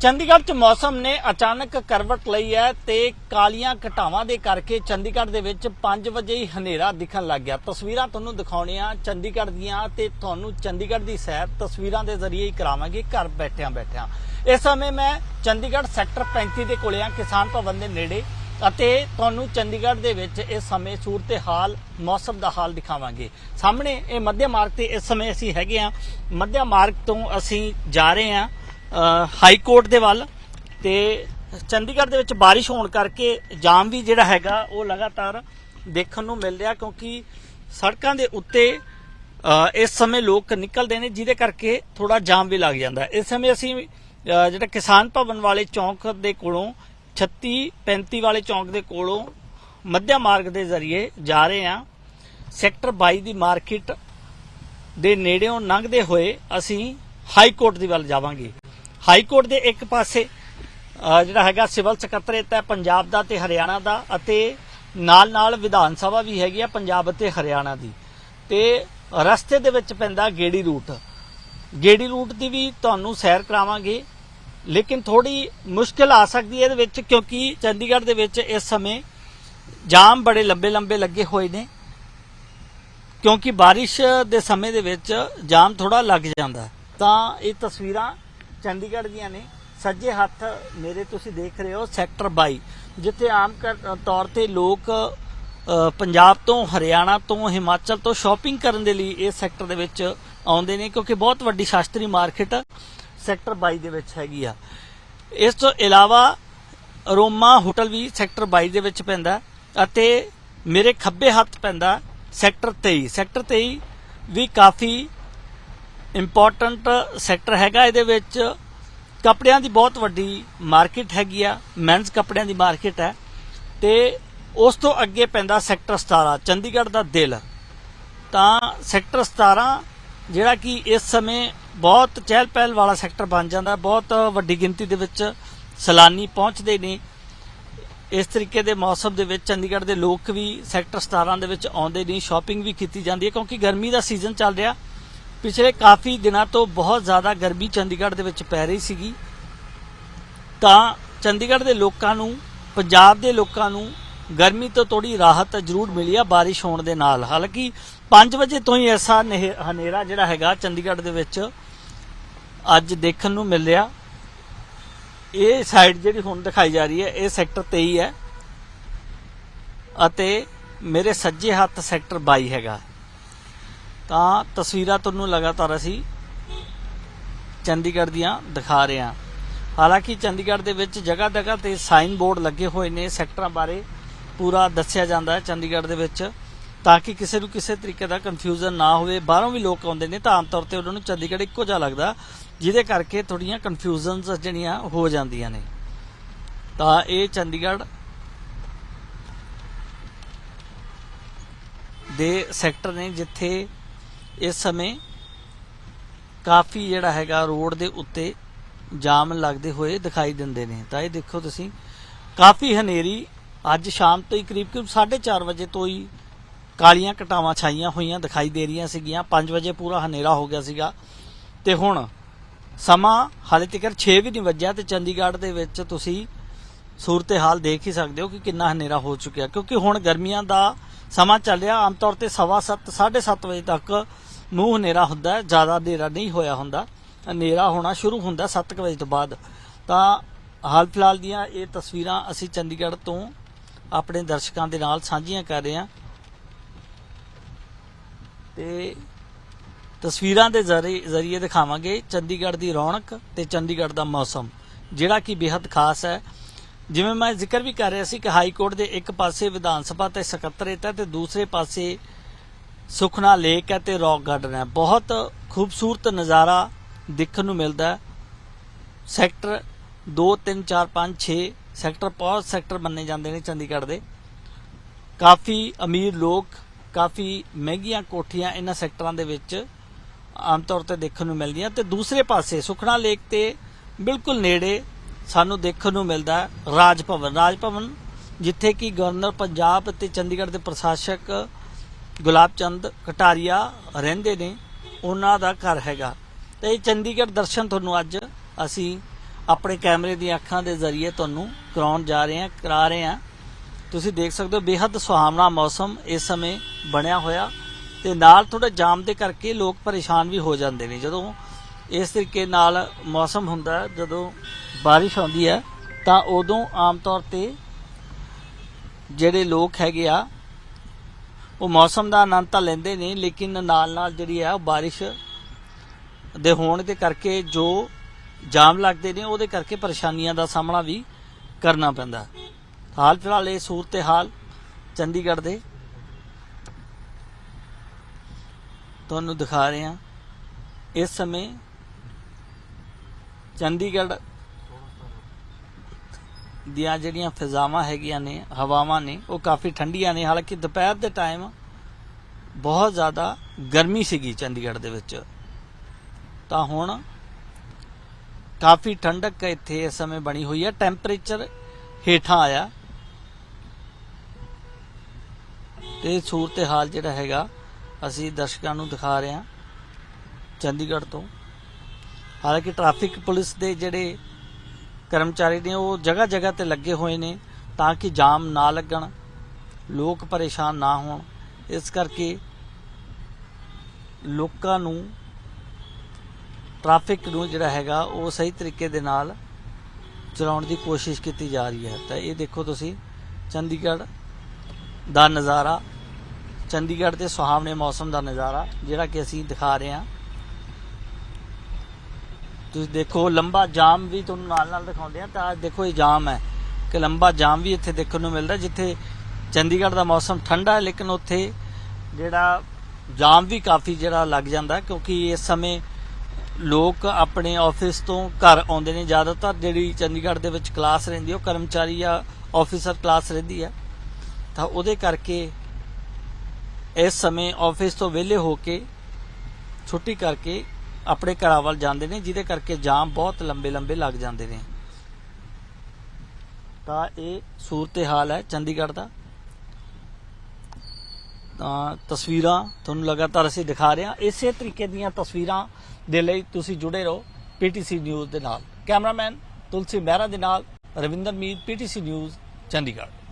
ਚੰਡੀਗੜ੍ਹ 'ਚ ਮੌਸਮ ਨੇ ਅਚਾਨਕ ਕਰਵਟ ਲਈ ਹੈ ਤੇ ਕਾਲੀਆਂ ਘਟਾਵਾਂ ਦੇ ਕਰਕੇ ਚੰਡੀਗੜ੍ਹ ਦੇ ਵਿੱਚ 5 ਵਜੇ ਹੀ ਹਨੇਰਾ ਦਿਖਣ ਲੱਗ ਗਿਆ। ਤਸਵੀਰਾਂ ਤੁਹਾਨੂੰ ਦਿਖਾਉਣੀਆਂ ਚੰਡੀਗੜ੍ਹ ਦੀਆਂ ਤੇ ਤੁਹਾਨੂੰ ਚੰਡੀਗੜ੍ਹ ਦੀ ਸੈਰ ਤਸਵੀਰਾਂ ਦੇ ਜ਼ਰੀਏ ਹੀ ਕਰਾਵਾਂਗੇ ਘਰ ਬੈਠਿਆਂ ਬੈਠਿਆਂ। ਇਸ ਸਮੇਂ ਮੈਂ ਚੰਡੀਗੜ੍ਹ ਸੈਕਟਰ 35 ਦੇ ਕੋਲੇ ਆ, ਕਿਸਾਨ ਭਵਨ ਦੇ ਨੇੜੇ, ਅਤੇ ਤੁਹਾਨੂੰ ਚੰਡੀਗੜ੍ਹ ਦੇ ਵਿੱਚ ਇਸ ਸਮੇਂ ਸੂਰਤ ਹਾਲ ਮੌਸਮ ਦਾ ਹਾਲ ਦਿਖਾਵਾਂਗੇ। ਸਾਹਮਣੇ ਇਹ ਮੱਧਿਆ ਮਾਰਗ ਤੇ ਇਸ ਸਮੇਂ ਅਸੀਂ ਹੈਗੇ ਆ। ਮੱਧਿਆ ਮਾਰਗ ਤੋਂ ਅਸੀਂ ਜਾ ਰਹੇ ਆ। ਹਾਈ ਕੋਰਟ ਦੇ ਵੱਲ ਤੇ ਚੰਡੀਗੜ੍ਹ ਦੇ ਵਿੱਚ ਬਾਰਿਸ਼ ਹੋਣ ਕਰਕੇ ਜਾਮ ਵੀ ਜਿਹੜਾ ਹੈਗਾ ਉਹ ਲਗਾਤਾਰ ਦੇਖਣ ਨੂੰ ਮਿਲ ਰਿਹਾ ਕਿਉਂਕਿ ਸੜਕਾਂ ਦੇ ਉੱਤੇ ਇਸ ਸਮੇਂ ਲੋਕ ਨਿਕਲਦੇ ਨੇ ਜਿਹਦੇ ਕਰਕੇ ਥੋੜਾ ਜਾਮ ਵੀ ਲੱਗ ਜਾਂਦਾ। ਇਸ ਸਮੇਂ ਅਸੀਂ ਜਿਹੜਾ ਕਿਸਾਨ ਭਵਨ ਵਾਲੇ ਚੌਂਕ ਦੇ ਕੋਲੋਂ 36 35 ਵਾਲੇ ਚੌਂਕ ਦੇ ਕੋਲੋਂ ਮੱਧਿਆ ਮਾਰਗ ਦੇ ਜ਼ਰੀਏ ਜਾ ਰਹੇ ਹਾਂ। ਸੈਕਟਰ 22 ਦੀ ਮਾਰਕੀਟ ਦੇ ਨੇੜਿਓਂ ਲੰਘਦੇ ਹੋਏ ਅਸੀਂ ਹਾਈ ਕੋਰਟ ਦੀ ਵੱਲ ਜਾਵਾਂਗੇ। ਹਾਈ ਕੋਰਟ ਦੇ ਇੱਕ ਪਾਸੇ ਜਿਹੜਾ ਹੈਗਾ ਸਿਵਲ ਸਕੱਤਰੇਤ ਹੈ ਪੰਜਾਬ ਦਾ ਤੇ ਹਰਿਆਣਾ ਦਾ ਅਤੇ ਨਾਲ ਨਾਲ ਵਿਧਾਨ ਸਭਾ ਵੀ ਹੈਗੀ ਆ ਪੰਜਾਬ ਅਤੇ ਹਰਿਆਣਾ ਦੀ। ਤੇ ਰਸਤੇ ਦੇ ਵਿੱਚ ਪੈਂਦਾ ਗੇੜੀ ਰੂਟ। ਗੇੜੀ ਰੂਟ ਦੀ ਵੀ ਤੁਹਾਨੂੰ ਸੈਰ ਕਰਾਵਾਂਗੇ, ਲੇਕਿਨ ਥੋੜੀ ਮੁਸ਼ਕਿਲ ਆ ਸਕਦੀ ਹੈ ਇਹਦੇ ਵਿੱਚ ਕਿਉਂਕਿ ਚੰਡੀਗੜ੍ਹ ਦੇ ਵਿੱਚ ਇਸ ਸਮੇਂ ਜਾਮ ਬੜੇ ਲੰਬੇ ਲੰਬੇ ਲੱਗੇ ਹੋਏ ਨੇ। ਕਿਉਂਕਿ ਬਾਰਿਸ਼ ਦੇ ਸਮੇਂ ਦੇ ਵਿੱਚ ਜਾਮ ਥੋੜਾ ਲੱਗ ਜਾਂਦਾ। ਤਾਂ ਇਹ ਤਸਵੀਰਾਂ ਚੰਡੀਗੜ੍ਹ ਦੀਆਂ ਨੇ, ਸੱਜੇ ਹੱਥ ਮੇਰੇ ਤੁਸੀਂ ਦੇਖ ਰਹੇ ਹੋ ਸੈਕਟਰ 22 ਜਿੱਥੇ ਆਮ ਕਰ- ਤੌਰ ਤੇ ਲੋਕ ਪੰਜਾਬ ਤੋਂ, ਹਰਿਆਣਾ ਤੋਂ, ਹਿਮਾਚਲ ਤੋਂ ਸ਼ਾਪਿੰਗ ਕਰਨ ਦੇ ਲਈ ਇਸ ਸੈਕਟਰ ਦੇ ਵਿੱਚ ਆਉਂਦੇ ਨੇ, ਕਿਉਂਕਿ ਬਹੁਤ ਵੱਡੀ ਸ਼ਾਸਤਰੀ ਮਾਰਕੀਟ ਸੈਕਟਰ 22 ਦੇ ਵਿੱਚ ਹੈਗੀ ਆ। ਇਸ ਤੋਂ ਇਲਾਵਾ ਰੋਮਾ ਹੋਟਲ ਵੀ ਸੈਕਟਰ 22 ਦੇ ਵਿੱਚ ਪੈਂਦਾ ਅਤੇ ਮੇਰੇ ਖੱਬੇ ਹੱਥ ਪੈਂਦਾ ਸੈਕਟਰ 23 ਸੈਕਟਰ 23 ਵੀ ਕਾਫੀ ਇੰਪੋਰਟੈਂਟ ਸੈਕਟਰ ਹੈਗਾ ਇਹਦੇ ਵਿੱਚ। ਕੱਪੜਿਆਂ ਦੀ ਬਹੁਤ ਵੱਡੀ ਮਾਰਕੀਟ ਹੈਗੀ ਆ। ਮੈਨਸ ਕੱਪੜਿਆਂ ਦੀ ਮਾਰਕੀਟ ਹੈ। ਤੇ ਉਸ ਤੋਂ ਅੱਗੇ ਪੈਂਦਾ ਸੈਕਟਰ 17 ਚੰਡੀਗੜ੍ਹ ਦਾ ਦਿਲ। ਤਾਂ ਸੈਕਟਰ 17 ਜਿਹੜਾ ਕਿ ਇਸ ਸਮੇਂ ਬਹੁਤ ਚਹਿਲ ਪਹਿਲ ਵਾਲਾ ਸੈਕਟਰ ਬਣ ਜਾਂਦਾ, ਬਹੁਤ ਵੱਡੀ ਗਿਣਤੀ ਦੇ ਵਿੱਚ ਸੈਲਾਨੀ ਪਹੁੰਚਦੇ ਨੇ। ਇਸ ਤਰੀਕੇ ਦੇ ਮੌਸਮ ਦੇ ਵਿੱਚ ਚੰਡੀਗੜ੍ਹ ਦੇ ਲੋਕ ਵੀ ਸੈਕਟਰ 17 ਦੇ ਵਿੱਚ ਆਉਂਦੇ ਨੇ ਸ਼ਾਪਿੰਗ ਵੀ ਕੀਤੀ ਜਾਂਦੀ ਹੈ, ਕਿਉਂਕਿ ਗਰਮੀ ਦਾ ਸੀਜ਼ਨ ਚੱਲ ਰਿਹਾ। ਪਿਛਲੇ ਕਾਫੀ ਦਿਨਾਂ ਤੋਂ ਬਹੁਤ ਜ਼ਿਆਦਾ ਗਰਮੀ ਚੰਡੀਗੜ੍ਹ ਦੇ ਵਿੱਚ ਪੈ ਰਹੀ ਸੀਗੀ। ਤਾਂ ਚੰਡੀਗੜ੍ਹ ਦੇ ਲੋਕਾਂ ਨੂੰ, ਪੰਜਾਬ ਦੇ ਲੋਕਾਂ ਨੂੰ ਗਰਮੀ ਤੋਂ ਥੋੜੀ ਰਾਹਤ ਜ਼ਰੂਰ ਮਿਲੀ ਆ ਬਾਰਿਸ਼ ਹੋਣ ਦੇ ਨਾਲ। ਹਾਲਾਂਕਿ 5 ਵਜੇ ਤੋਂ ਹੀ ਐਸਾ ਹਨੇਰਾ ਜਿਹੜਾ ਹੈਗਾ ਚੰਡੀਗੜ੍ਹ ਦੇ ਵਿੱਚ ਅੱਜ ਦੇਖਣ ਨੂੰ ਮਿਲ ਰਿਹਾ। ਇਹ ਸਾਈਡ ਜਿਹੜੀ ਹੁਣ ਦਿਖਾਈ ਜਾ ਰਹੀ ਹੈ, ਇਹ ਸੈਕਟਰ 23 ਹੈ। ਅਤੇ ਮੇਰੇ ਸੱਜੇ ਹੱਥ ਸੈਕਟਰ 22 ਹੈਗਾ। ਤਾਂ ਤਸਵੀਰਾਂ ਤੁਹਾਨੂੰ ਲਗਾਤਾਰ ਅਸੀਂ ਚੰਡੀਗੜ੍ਹ ਦੀਆਂ ਦਿਖਾ ਰਹੇ ਹਾਂ। ਹਾਲਾਂਕਿ ਚੰਡੀਗੜ੍ਹ ਦੇ ਵਿੱਚ ਜਗ੍ਹਾ ਜਗ੍ਹਾ ਤੇ ਸਾਈਨ ਬੋਰਡ ਲੱਗੇ ਹੋਏ ਨੇ, ਸੈਕਟਰਾਂ ਬਾਰੇ ਪੂਰਾ ਦੱਸਿਆ ਜਾਂਦਾ ਹੈ ਚੰਡੀਗੜ੍ਹ ਦੇ ਵਿੱਚ। ਤਾਂ ਕਿ ਕਿਸੇ ਨੂੰ ਕਿਸੇ ਤਰੀਕੇ ਦਾ ਕਨਫਿਊਜ਼ਨ ਨਾ ਹੋਵੇ, ਬਾਹਰੋਂ ਵੀ ਲੋਕ ਆਉਂਦੇ ਨੇ ਤਾਂ ਆਮ ਤੌਰ ਤੇ ਉਹਨਾਂ ਨੂੰ ਚੰਡੀਗੜ੍ਹ ਇੱਕੋ ਜਿਹਾ ਲੱਗਦਾ, ਜਿਹਦੇ ਕਰਕੇ ਥੋੜੀਆਂ ਕਨਫਿਊਜ਼ਨਸ ਜਿਹੜੀਆਂ ਹੋ ਜਾਂਦੀਆਂ ਨੇ। ਤਾਂ ਇਹ ਚੰਡੀਗੜ੍ਹ ਦੇ ਸੈਕਟਰ ਨੇ, ਜਿੱਥੇ ਇਸ ਸਮੇਂ ਕਾਫੀ ਜਿਹੜਾ ਹੈਗਾ ਰੋਡ ਦੇ ਉੱਤੇ ਜਾਮ ਲੱਗਦੇ ਹੋਏ ਦਿਖਾਈ ਦਿੰਦੇ ਨੇ। ਤਾਂ ਇਹ ਦੇਖੋ ਤੁਸੀਂ, ਕਾਫੀ ਹਨੇਰੀ ਅੱਜ ਸ਼ਾਮ ਤੋਂ ਹੀ ਕਰੀਬ ਕਰੀਬ 4:30 ਵਜੇ ਤੋਂ ਹੀ ਕਾਲੀਆਂ ਘਟਾਵਾਂ ਛਾਈਆਂ ਹੋਈਆਂ ਦਿਖਾਈ ਦੇ ਰਹੀਆਂ ਸੀਗੀਆਂ। 5 ਵਜੇ ਪੂਰਾ ਹਨੇਰਾ ਹੋ ਗਿਆ ਸੀਗਾ। ਤੇ ਹੁਣ ਸਮਾਂ ਹਾਲੇ ਤੱਕ 6 ਵੀ ਨਹੀਂ ਵੱਜਿਆ ਤੇ ਚੰਡੀਗੜ੍ਹ ਦੇ ਵਿੱਚ ਤੁਸੀਂ ਸੂਰਤ ਹਾਲ ਦੇਖ ਹੀ ਸਕਦੇ ਹੋ ਕਿ ਕਿੰਨਾ ਹਨੇਰਾ ਹੋ ਚੁੱਕਿਆ। ਕਿਉਂਕਿ ਹੁਣ ਗਰਮੀਆਂ ਦਾ ਸਮਾਂ ਚੱਲ ਰਿਹਾ, ਆਮ ਤੌਰ ਤੇ 7:30 7:30 ਵਜੇ ਤੱਕ ਮੂੰਹ ਹਨੇਰਾ ਹੁੰਦਾ ਹੈ ਜ਼ਿਆਦਾ ਹਨੇਰਾ ਨਹੀਂ ਹੋਇਆ ਹੁੰਦਾ। ਹਨੇਰਾ ਹੋਣਾ ਸ਼ੁਰੂ ਹੁੰਦਾ 7 ਵਜੇ ਤੋਂ ਬਾਅਦ। ਤਾਂ ਹਾਲ ਫਿਲਹਾਲ ਦੀਆਂ ਇਹ ਤਸਵੀਰਾਂ ਅਸੀਂ ਚੰਡੀਗੜ੍ਹ ਤੋਂ ਆਪਣੇ ਦਰਸ਼ਕਾਂ ਦੇ ਨਾਲ ਸਾਂਝੀਆਂ ਕਰ ਰਹੇ ਹਾਂ। ਤੇ ਤਸਵੀਰਾਂ ਦੇ ਜ਼ਰੀਏ ਦਿਖਾਵਾਂਗੇ ਚੰਡੀਗੜ੍ਹ ਦੀ ਰੌਣਕ ਤੇ ਚੰਡੀਗੜ੍ਹ ਦਾ ਮੌਸਮ, ਜਿਹੜਾ ਕਿ ਬੇहद ਖਾਸ ਹੈ। ਜਿਵੇਂ ਮੈਂ ਜ਼ਿਕਰ ਵੀ ਕਰ ਰਿਹਾ ਸੀ ਕਿ ਹਾਈ ਕੋਰਟ ਦੇ ਇੱਕ ਪਾਸੇ ਵਿਧਾਨ ਸਭਾ ਤੇ ਸਕੱਤਰੇਤ ਹੈ ਤੇ ਦੂਸਰੇ ਪਾਸੇ ਸੁਖਨਾ ਲੇਕ ਹੈ ਤੇ ਰੌਕ ਗਾਰਡਨ ਹੈ। ਬਹੁਤ ਖੂਬਸੂਰਤ ਨਜ਼ਾਰਾ ਦੇਖਣ ਨੂੰ ਮਿਲਦਾ ਹੈ। ਸੈਕਟਰ 2 3 4 5 6 ਸੈਕਟਰ ਬਹੁਤ ਸੈਕਟਰ ਮੰਨੇ ਜਾਂਦੇ ਨੇ ਚੰਡੀਗੜ੍ਹ ਦੇ। ਕਾਫੀ ਅਮੀਰ ਲੋਕ, ਕਾਫੀ ਮਹਿੰਗੀਆਂ ਕੋਠੀਆਂ ਇਹਨਾਂ ਸੈਕਟਰਾਂ ਦੇ ਵਿੱਚ ਆਮ ਤੌਰ ਤੇ ਦੇਖਣ ਨੂੰ ਮਿਲਦੀਆਂ ਤੇ ਦੂਸਰੇ ਪਾਸੇ ਸੁਖਨਾ ਲੇਕ ਤੇ ਬਿਲਕੁਲ ਨੇੜੇ ਸਾਨੂੰ ਦੇਖਣ ਨੂੰ ਮਿਲਦਾ ਰਾਜ ਭਵਨ। ਰਾਜ ਭਵਨ ਜਿੱਥੇ ਕਿ ਗਵਰਨਰ ਪੰਜਾਬ ਅਤੇ ਚੰਡੀਗੜ੍ਹ ਦੇ ਪ੍ਰਸ਼ਾਸਕ ਗੁਲਾਬ ਚੰਦ, ਕਟਾਰੀਆ ਰਹਿੰਦੇ ਨੇ, ਉਹਨਾਂ ਦਾ ਘਰ ਹੈਗਾ। ਤੇ ਇਹ ਚੰਡੀਗੜ੍ਹ ਦਰਸ਼ਨ ਤੁਹਾਨੂੰ ਅੱਜ ਅਸੀਂ ਆਪਣੇ ਕੈਮਰੇ ਦੀਆਂ ਅੱਖਾਂ ਦੇ ਜ਼ਰੀਏ ਤੁਹਾਨੂੰ ਕਰਾਉਣ ਜਾ ਰਹੇ ਹਾਂ, ਕਰਾ ਰਹੇ ਹਾਂ। ਤੁਸੀਂ ਦੇਖ ਸਕਦੇ ਹੋ ਬੇहद ਸੁਹਾਵਣਾ ਮੌਸਮ ਇਸ ਸਮੇਂ ਬਣਿਆ ਹੋਇਆ। ਤੇ ਨਾਲ ਥੋੜਾ ਜਾਮ ਦੇ ਕਰਕੇ ਲੋਕ ਪਰੇਸ਼ਾਨ ਵੀ ਹੋ ਜਾਂਦੇ ਨੇ। ਜਦੋਂ ਇਸ ਤਰੀਕੇ ਨਾਲ ਮੌਸਮ ਹੁੰਦਾ ਜਦੋਂ ਬਾਰਿਸ਼ ਆਉਂਦੀ ਹੈ, ਤਾਂ ਉਦੋਂ ਆਮ ਤੌਰ ਤੇ ਜਿਹੜੇ ਲੋਕ ਹੈਗੇ ਆ ਉਹ ਮੌਸਮ ਦਾ ਆਨੰਦ ਤਾਂ ਲੈਂਦੇ ਨੇ, ਲੇਕਿਨ ਨਾਲ ਨਾਲ ਜਿਹੜੀ ਹੈ ਉਹ ਬਾਰਿਸ਼ ਦੇ ਹੋਣ ਦੇ ਕਰਕੇ ਜੋ ਜਾਮ ਲੱਗਦੇ ਨੇ, ਉਹਦੇ ਕਰਕੇ ਪਰੇਸ਼ਾਨੀਆਂ ਦਾ ਸਾਹਮਣਾ ਵੀ ਕਰਨਾ ਪੈਂਦਾ। ਹਾਲ ਫਿਲਹਾਲ ਇਹ ਸੂਰਤ ਹਾਲ ਚੰਡੀਗੜ੍ਹ ਦੇ। ਤੁਹਾਨੂੰ ਦਿਖਾ ਰਹੇ ਹਾਂ। ਇਸ ਸਮੇਂ ਚੰਡੀਗੜ੍ਹ ਦੀਆਂ ਜਿਹੜੀਆਂ ਫਿਜ਼ਾਵਾਂ ਹੈਗੀਆਂ ਨੇ, ਹਵਾਵਾਂ ਨੇ, ਉਹ ਕਾਫੀ ਠੰਡੀਆਂ ਨੇ। ਹਾਲਾਂਕਿ ਦੁਪਹਿਰ ਦੇ ਟਾਈਮ ਬਹੁਤ ਜ਼ਿਆਦਾ ਗਰਮੀ ਸੀਗੀ ਚੰਡੀਗੜ੍ਹ ਦੇ ਵਿੱਚ। ਤਾਂ ਹੁਣ ਕਾਫੀ ਠੰਡਕ ਇੱਥੇ ਇਸ ਸਮੇਂ ਬਣੀ ਹੋਈ ਹੈ। ਟੈਂਪਰੇਚਰ ਹੇਠਾਂ ਆਇਆ। ਤੇ ਸੂਰਤ ਹਾਲ ਜਿਹੜਾ ਹੈਗਾ, ਅਸੀਂ ਦਰਸ਼ਕਾਂ ਨੂੰ ਦਿਖਾ ਰਹੇ ਹਾਂ ਚੰਡੀਗੜ੍ਹ ਤੋਂ। ਹਾਲਾਂਕਿ ਟ੍ਰੈਫਿਕ ਪੁਲਿਸ ਦੇ ਜਿਹੜੇ ਕਰਮਚਾਰੀ ਨੇ ਉਹ ਜਗ੍ਹਾ ਜਗ੍ਹਾ ਤੇ ਲੱਗੇ ਹੋਏ ਨੇ ਤਾਂ ਕਿ ਜਾਮ ਨਾ ਲੱਗਣ, ਲੋਕ ਪਰੇਸ਼ਾਨ ਨਾ ਹੋਣ। ਇਸ ਕਰਕੇ ਲੋਕਾਂ ਨੂੰ ਟ੍ਰੈਫਿਕ ਨੂੰ ਜਿਹੜਾ ਹੈਗਾ ਉਹ ਸਹੀ ਤਰੀਕੇ ਦੇ ਨਾਲ ਚਲਾਉਣ ਦੀ ਕੋਸ਼ਿਸ਼ ਕੀਤੀ ਜਾ ਰਹੀ ਹੈ। ਤਾਂ ਇਹ ਦੇਖੋ ਤੁਸੀਂ, ਚੰਡੀਗੜ੍ਹ ਦਾ ਨਜ਼ਾਰਾ, ਚੰਡੀਗੜ੍ਹ ਦੇ ਸੁਹਾਵਣੇ ਮੌਸਮ ਦਾ ਨਜ਼ਾਰਾ, ਜਿਹੜਾ ਕਿ ਅਸੀਂ ਦਿਖਾ ਰਹੇ ਹਾਂ। ਤੁਸੀਂ ਦੇਖੋ, ਲੰਬਾ ਜਾਮ ਵੀ ਤੁਹਾਨੂੰ ਨਾਲ ਨਾਲ ਦਿਖਾਉਂਦੇ ਆ, ਤਾਂ ਦੇਖੋ ਇਹ ਜਾਮ ਹੈ ਕਿ ਲੰਬਾ ਜਾਮ ਵੀ ਇੱਥੇ ਦੇਖਣ ਨੂੰ ਮਿਲਦਾ, ਜਿੱਥੇ ਚੰਡੀਗੜ੍ਹ ਦਾ ਮੌਸਮ ਠੰਡਾ ਹੈ, ਲੇਕਿਨ ਉੱਥੇ ਜਿਹੜਾ ਜਾਮ ਵੀ ਕਾਫੀ ਜਿਹੜਾ ਲੱਗ ਜਾਂਦਾ ਕਿਉਂਕਿ ਇਸ ਸਮੇਂ ਲੋਕ ਆਪਣੇ ਆਫਿਸ ਤੋਂ ਘਰ ਆਉਂਦੇ ਨੇ ਜ਼ਿਆਦਾਤਰ, ਜਿਹੜੀ ਚੰਡੀਗੜ੍ਹ ਦੇ ਵਿੱਚ ਕਲਾਸ ਰਹਿੰਦੀ ਹੈ, ਉਹ ਕਰਮਚਾਰੀ ਜਾਂ ਆਫੀਸਰ ਕਲਾਸ ਰਹਿੰਦੀ ਹੈ। ਤਾਂ ਉਹਦੇ ਕਰਕੇ ਇਸ ਸਮੇਂ ਆਫਿਸ ਤੋਂ ਵਿਹਲੇ ਹੋ ਕੇ, ਛੁੱਟੀ ਕਰਕੇ ਆਪਣੇ ਘਰਾਂ ਵੱਲ ਜਾਂਦੇ ਨੇ, ਜਿਹਦੇ ਕਰਕੇ ਜਾਮ ਬਹੁਤ ਲੰਬੇ ਲੰਬੇ ਲੱਗ ਜਾਂਦੇ ਨੇ। ਤਾਂ ਇਹ ਸੂਰਤ ਹਾਲ ਹੈ ਚੰਡੀਗੜ੍ਹ ਦਾ। ਤਾਂ ਤਸਵੀਰਾਂ ਤੁਹਾਨੂੰ ਲਗਾਤਾਰ ਅਸੀਂ ਦਿਖਾ ਰਹੇ ਹਾਂ। ਇਸੇ ਤਰੀਕੇ ਦੀਆਂ ਤਸਵੀਰਾਂ ਦੇ ਲਈ ਤੁਸੀਂ ਜੁੜੇ ਰਹੋ ਪੀਟੀਸੀ ਨਿਊਜ਼ ਦੇ ਨਾਲ। ਕੈਮਰਾਮੈਨ ਤੁਲਸੀ ਮਹਿਰਾ ਦੇ ਨਾਲ ਰਵਿੰਦਰ ਮੀਰ, ਪੀਟੀਸੀ ਨਿਊਜ਼, ਚੰਡੀਗੜ੍ਹ।